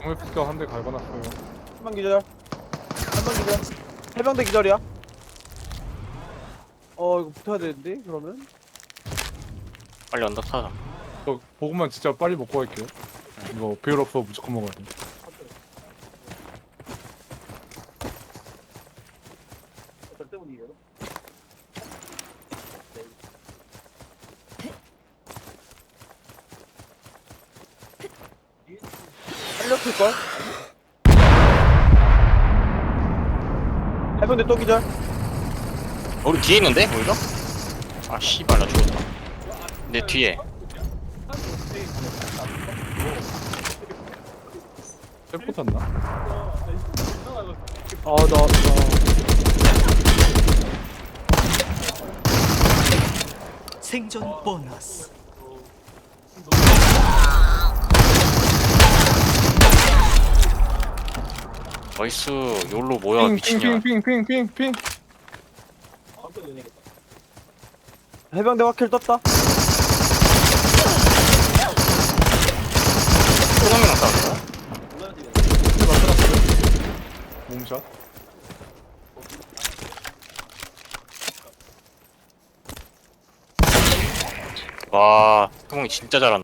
정밀폭격 한대 갈궈놨어요. 한방 기절. 한방 기절. 해병대 기절이야. 어 이거 붙어야 되는데 그러면? 빨리 언덕 타자. 저 보고만 진짜 빨리 먹고 갈게요. 이거 배율 없어 무조건 먹어야 돼. 살 렸을 걸. 해병대 또 기절. 우리 뒤에 있는데 오히려? 아 씨발 나 죽었다. 내 뒤에. 셀포 탔나? 아 나 나. 생존 보너스. 나이스 욜로 뭐야 미친년. 핑핑핑핑핑핑. 해병대 화킬 떴다. 소놈이랑 싸웠어. 몸샷. 와, 성공이 진짜 잘한다.